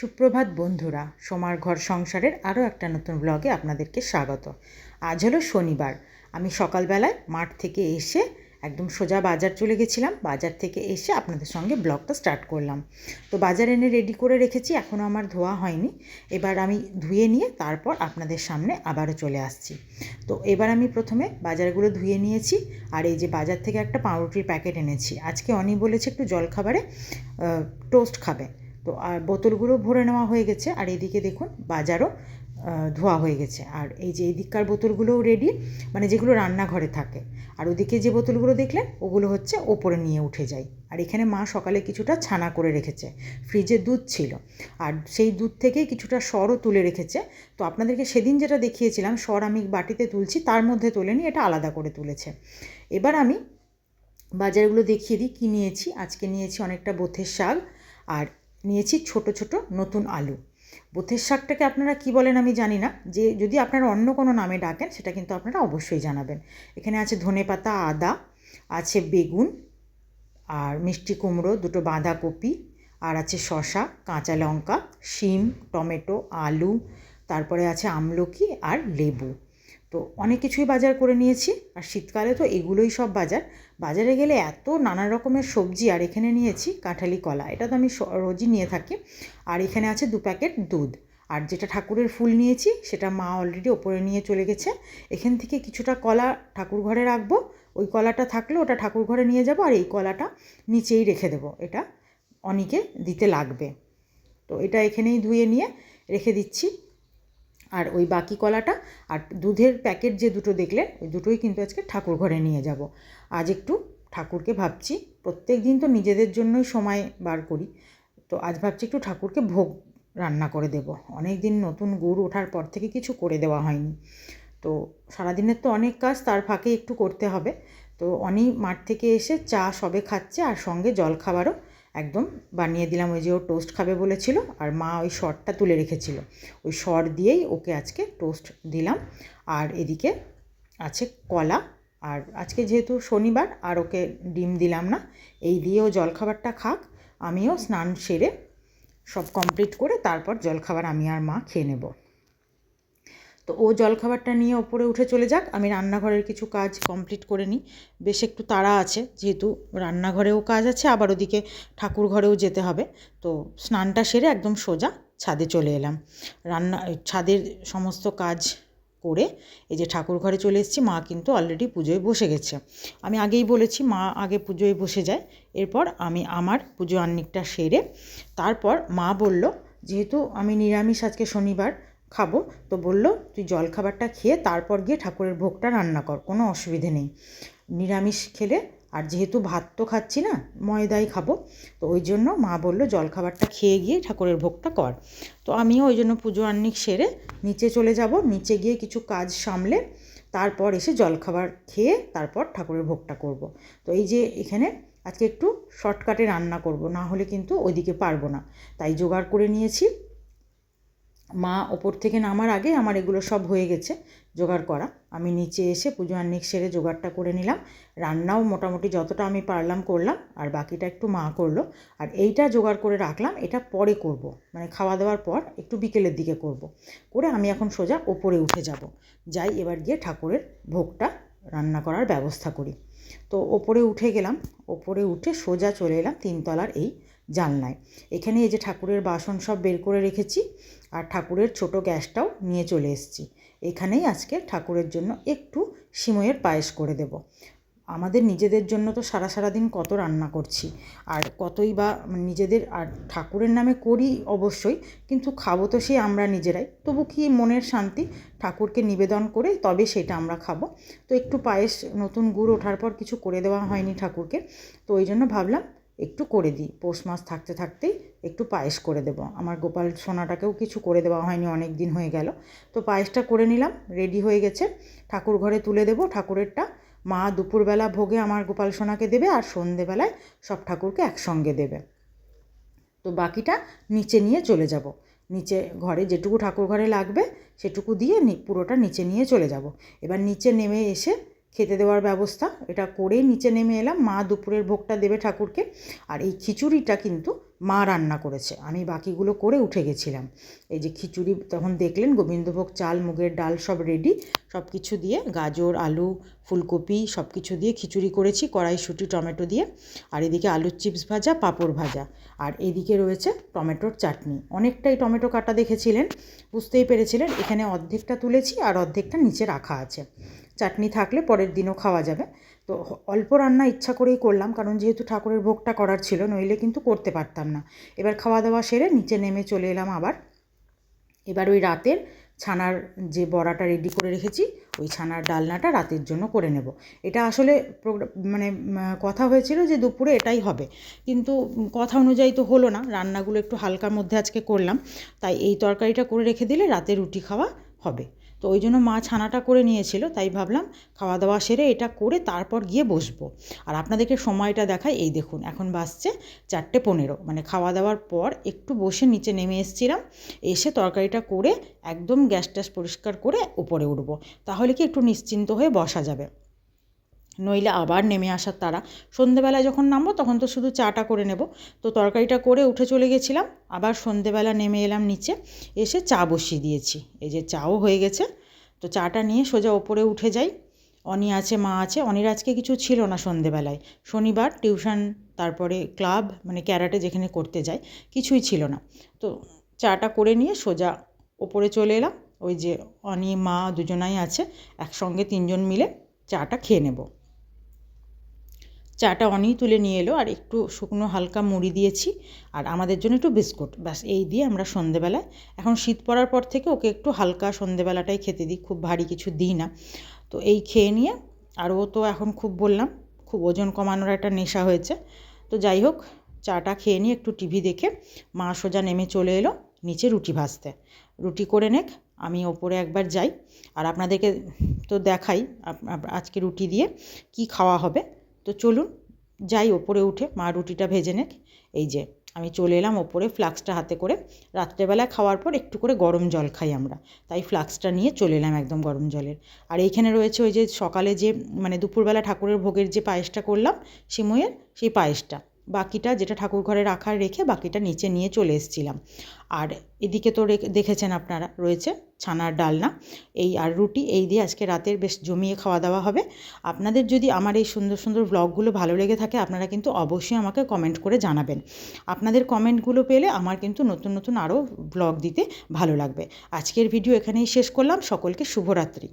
সুপ্রভাত বন্ধুরা, সোমার ঘর সংসারের আরও একটা নতুন ব্লগে আপনাদেরকে স্বাগত। আজ হলো শনিবার। আমি সকালবেলায় মাঠ থেকে এসে একদম সোজা বাজার চলে গেছিলাম। বাজার থেকে এসে আপনাদের সঙ্গে ব্লগটা স্টার্ট করলাম। তো বাজার এনে রেডি করে রেখেছি, এখনও আমার ধোয়া হয়নি। এবার আমি ধুয়ে নিয়ে তারপর আপনাদের সামনে আবারও চলে আসছি। তো এবার আমি প্রথমে বাজারগুলো ধুয়ে নিয়েছি আর এই যে বাজার থেকে একটা পাউরুটির প্যাকেট এনেছি। আজকে অনি বলেছে একটু জলখাবারে টোস্ট খাবে। তো, আর বোতলগুলো ভরে নেওয়া হয়ে গেছে, আর এদিকে দেখুন বাজারও ধোয়া হয়ে গেছে। আর এই যে এদিককার বোতলগুলোও রেডি মানে যেগুলো রান্নাঘরে থাকে। আর ওদিকে যে বোতলগুলো দেখলেন, ওগুলো হচ্ছে ওপরে নিয়ে উঠে যায়। আর এখানে মা সকালে কিছুটা ছানা করে রেখেছে, ফ্রিজে দুধ ছিল। আর সেই দুধ থেকেই কিছুটা সরও তুলে রেখেছে। তো আপনাদেরকে সেদিন যেটা দেখিয়েছিলাম, সর আমি বাটিতে তুলছি, তার মধ্যে তোলেনি এটা আলাদা করে তুলেছে। এবার আমি বাজারগুলো দেখিয়ে দিই, কী নিয়েছি? আজকে নিয়েছি অনেকটা বোথের শাক, আর নিয়েছি ছোট ছোট নতুন আলু। বোথের শাকটাকে আপনারা কি বলেন আমি জানি না। যে যদি আপনারা অন্য কোনো নামে ডাকেন, সেটা কিন্তু আপনারা অবশ্যই জানাবেন। এখানে আছে ধনে পাতা, আদা, আছে বেগুন, আর মিষ্টি কুমড়ো, দুটো বাঁধাকপি, আর আছে শশা কাঁচা লঙ্কা, শিম, টমেটো, আলু, তারপরে আছে আমলকি আর লেবু। তো অনেক কিছুই বাজার করে নিয়েছি। আর শীতকালে তো এগুলোই সব বাজার। বাজারে গেলে এত নানা রকমের সবজি আর এখানে নিয়েছি কাঁঠালি কলা। এটা তো আমি রোজই নিয়ে থাকি। আর এখানে আছে দু প্যাকেট দুধ। আর যেটা ঠাকুরের ফুল নিয়েছি, সেটা মা অলরেডি ওপরে নিয়ে চলে গেছে। এখান থেকে কিছুটা কলা ঠাকুর ঘরে রাখব। ওই কলাটা থাকলে ওটা ঠাকুর ঘরে নিয়ে যাব আর এই কলাটা নিচেই রেখে দেবো। এটা অনেকে দিতে লাগবে। তো এটা এখানেই ধুয়ে নিয়ে রেখে দিচ্ছি। আর ওই বাকি কলাটা আর দুধের প্যাকেট যে দুটো দেখলে ওই দুটোই কিন্তু আজকে ঠাকুর ঘরে নিয়ে যাব। আজ একটু ঠাকুরকে ভাবছি, প্রত্যেক দিন তো নিজেদের জন্যই সময় বার করি, তো আজ ভাবছি একটু ঠাকুরকে ভোগ রান্না করে দেব। অনেক দিন নতুন গুড় ওঠার পর থেকে কিছু করে দেওয়া হয়নি। তো সারাদিনের তো অনেক কাজ, তার ফাঁকে একটু করতে হবে। তো অনি মাঠ থেকে এসে চা সবে খাচ্ছে আর সঙ্গে জল খাবারও একদম বানিয়ে দিলাম, ওই যে ও টোস্ট খাবে বলেছিল আর মা ওই শর্টটা তুলে রেখেছিল। ওই শর্ট দিয়েই ওকে আজকে টোস্ট দিলাম। আর এদিকে আছে কলা, আর আজকে যেহেতু শনিবার আর ওকে ডিম দিলাম না, এই দিয়ে ও জলখাবারটা খাক, আমিও স্নান সেরে সব কমপ্লিট করে তারপর জলখাবার আমি আর মা খেয়ে নেব। তো ও জলখাবারটা নিয়ে ওপরে উঠে চলে যাক। আমি রান্নাঘরের কিছু কাজ কমপ্লিট করে নিই। বেশ একটু তাড়া আছে, যেহেতু রান্নাঘরেও কাজ আছে, আবার ওদিকে ঠাকুর ঘরেও যেতে হবে। তো স্নানটা সেরে একদম সোজা ছাদে চলে এলাম। রান্না, ছাদের সমস্ত কাজ করে এই যে ঠাকুর ঘরে চলে এসেছি, মা কিন্তু অলরেডি পুজোয় বসে গেছে। আমি আগেই বলেছি, মা আগে পুজোয় বসে যায়। এরপর আমি আমার পুজো আন্নিকটা সেরে তারপর মা বলল, যেহেতু আমি নিরামিষ আজকে শনিবার খাব। তো বলল, তুই জলখাবারটা খেয়ে তারপর গিয়ে ঠাকুরের ভোগটা রান্না কর, কোনো অসুবিধে নেই। নিরামিষ খেলে, আর যেহেতু ভাত তো খাচ্ছি না, ময়দাই খাব। তো ওই জন্য মা বলল জলখাবারটা খেয়ে গিয়ে ঠাকুরের ভোগটা কর। তো আমিও ওই জন্য পুজো আন্নিক সেরে নিচে চলে যাব। নিচে গিয়ে কিছু কাজ সামলে তারপর এসে জলখাবার খেয়ে তারপর ঠাকুরের ভোগটা করব। তো এই যে এখানে আজকে একটু শর্টকাটে রান্না করব, না হলে কিন্তু ওইদিকে পারব না। তাই জোগাড় করে নিয়েছি। মা ওপর থেকে নামার আগে আমার এগুলো সব হয়ে গেছে, জোগাড় করা। আমি নিচে এসে পুজো আন্নিক সেরে জোগাড়টা করে নিলাম। রান্নাও মোটামুটি যতটা আমি পারলাম করলাম, আর বাকিটা একটু মা করল। আর এইটা জোগাড় করে রাখলাম, এটা পরে করব। মানে খাওয়া দাওয়ার পর একটু বিকেলের দিকে করব। করে আমি এখন সোজা ওপরে উঠে যাব। যাই এবার গিয়ে ঠাকুরের ভোগটা রান্না করার ব্যবস্থা করি। তো ওপরে উঠে গেলাম, ওপরে উঠে সোজা চলে এলাম তিনতলার এই জানলায়। এখানে এই যে ঠাকুরের বাসন সব বের করে রেখেছি আর ঠাকুরের ছোট গ্যাসটাও নিয়ে চলে এসেছি। এখানেই আজকে ঠাকুরের জন্য একটু সিমইয়ের পায়েস করে দেব। আমাদের নিজেদের জন্য তো সারা সারা দিন কত রান্না করছি। আর কতই বা নিজেদের আর ঠাকুরের নামে করি অবশ্যই, কিন্তু খাব তো সেই আমরা নিজেরাই। তবু কি মনের শান্তি ঠাকুরকে নিবেদন করে তবে সেটা আমরা খাব। তো একটু পায়েস নতুন গুড় ওঠার পর কিছু করে দেওয়া হয়নি ঠাকুরকে, তো ওই জন্য ভাবলাম একটু করে দিই। পৌষ মাস থাকতে থাকতেই একটু পায়েস করে দেবো। আমার গোপাল সোনাটাকেও কিছু করে দেওয়া হয়নি, অনেক দিন হয়ে গেল। তো পায়েসটা করে নিলাম রেডি হয়ে গেছে। ঠাকুর ঘরে তুলে দেবো ঠাকুরেরটা। মা দুপুরবেলা ভোগে আমার গোপাল সোনাকে দেবে আর সন্ধেবেলায় সব ঠাকুরকে একসঙ্গে দেবে। তো বাকিটা নিচে নিয়ে চলে যাব। নিচে ঘরে যেটুকু ঠাকুর ঘরে লাগবে সেটুকু দিয়ে পুরোটা নিচে নিয়ে চলে যাব। এবার নিচে নেমে এসে খেতে দেওয়ার ব্যবস্থা। এটা করেই নিচে নেমে এলাম। মা দুপুরের ভোগটা দেবে ঠাকুরকে। আর এই খিচুড়িটা কিন্তু মা রান্না করেছে। আমি বাকিগুলো করে উঠে গেছিলাম। এই যে খিচুড়ি তখন দেখলেন, গোবিন্দভোগ চাল, মুগের ডাল সব রেডি সব কিছু দিয়ে গাজর, আলু, ফুলকপি সব কিছু দিয়ে খিচুড়ি করেছি, কড়াইশুঁটি, টমেটো দিয়ে। আর এদিকে আলুর চিপস ভাজা, পাঁপড় ভাজা। আর এদিকে রয়েছে টমেটোর চাটনি। অনেকটাই টমেটো কাটা দেখেছিলেন। বুঝতেই পেরেছিলেন, এখানে অর্ধেকটা তুলেছি আর অর্ধেকটা নিচে রাখা আছে। চাটনি থাকলে পরের দিনও খাওয়া যাবে। তো অল্প রান্না ইচ্ছা করেই করলাম, কারণ যেহেতু ঠাকুরের ভোগটা করার ছিল, নইলে কিন্তু করতে পারতাম না। এবার খাওয়া দাওয়া সেরে নিচে নেমে চলে এলাম আবার। এবার ওই রাতের ছানার যে বড়াটা রেডি করে রেখেছি, ওই ছানার ডালনাটা রাতের জন্য করে নেব। এটা আসলে মানে কথা হয়েছিল যে দুপুরে এটাই হবে। কিন্তু কথা অনুযায়ী তো হলো না, রান্নাগুলো একটু হালকার মধ্যে আজকে করলাম। তাই এই তরকারিটা করে রেখে দিলে রাতে রুটি খাওয়া হবে। তো ওই জন্য মা ছানাটা করে নিয়েছিল, তাই ভাবলাম খাওয়া দাওয়া সেরে এটা করে তারপর গিয়ে বসবো। আর আপনাদেরকে সময়টা দেখায় এই দেখুন, এখন বাসছে চারটে পনেরো। মানে খাওয়া দাওয়ার পর একটু বসে নিচে নেমে এসেছিলাম, এসে তরকারিটা করে একদম গ্যাস ট্যাস পরিষ্কার করে উপরে উঠবো। তাহলে কি একটু নিশ্চিন্ত হয়ে বসা যাবে। নইলে আবার নেমে আসার তারা সন্ধেবেলায় যখন নামবো, তখন তো শুধু চাটা করে নেব। তো তরকারিটা করে উঠে চলে গেছিলাম, আবার সন্ধেবেলা নেমে এলাম নিচে, এসে চা বসিয়ে দিয়েছি। এই যে চাও হয়ে গেছে, তো চাটা নিয়ে সোজা ওপরে উঠে যাই। অনি আছে, মা আছে, অনির আজকে কিছু ছিল না সন্ধেবেলায়। শনিবার টিউশন, তারপরে ক্লাব মানে ক্যারাটে যেখানে করতে যায় কিছুই ছিল না। তো চাটা করে নিয়ে সোজা ওপরে চলে এলাম। ওই যে অনি, মা দুজনাই আছে, একসঙ্গে তিনজন মিলে চাটা খেয়ে নেব। চাটা অনেই তুলে নিয়ে এলো, আর একটু শুকনো হালকা মুড়ি দিয়েছি, আর আমাদের জন্য একটু বিস্কুট। ব্যাস, এই দিয়ে আমরা সন্ধেবেলায়, এখন শীত পড়ার পর থেকে ওকে একটু হালকা সন্ধেবেলাটাই খেতে দিই, খুব ভারী কিছু দিই না। তো এই খেয়ে নিয়ে, আর ও তো এখন খুব বললাম, খুব ওজন কমানোর একটা নেশা হয়েছে। তো যাই হোক, চাটা খেয়ে নিয়ে একটু টিভি দেখে মা সোজা নেমে চলে এলো নিচে রুটি ভাজতে। রুটি করে নেক, আমি ওপরে একবার যাই, আর আপনাদেরকে তো দেখাই আজকে রুটি দিয়ে কি খাওয়া হবে। তো চলুন, যাই ওপরে উঠে মা রুটিটা ভেজে নেক। এই যে, আমি চলে এলাম ওপরে ফ্লাক্সটা হাতে করে। রাত্রেবেলা খাওয়ার পর একটু করে গরম জল খাই আমরা। তাই ফ্লাক্সটা নিয়ে চলে এলাম একদম গরম জলের। আর এইখানে রয়েছে ওই যে সকালে যে মানে দুপুরবেলা ঠাকুরের ভোগের যে পায়েসটা করলাম সিমইয়ের সেই পায়েসটা। বাকিটা যেটা ঠাকুর ঘরে রাখার রেখে বাকিটা নিচে নিয়ে চলে এসেছিলাম। আর এদিকে তো দেখেছেন আপনারা, রয়েছে ছানার ডালনা। এই আর রুটি, এই দিয়ে আজকে রাতের বেশ জমিয়ে খাওয়া দাওয়া হবে। আপনাদের যদি আমার এই সুন্দর সুন্দর ব্লগগুলো ভালো লেগে থাকে, আপনারা কিন্তু অবশ্যই আমাকে কমেন্ট করে জানাবেন। আপনাদের কমেন্টগুলো পেলে আমার কিন্তু নতুন নতুন আরও ব্লগ দিতে ভালো লাগবে। আজকের ভিডিও এখানেই শেষ করলাম। সকলকে শুভরাত্রি।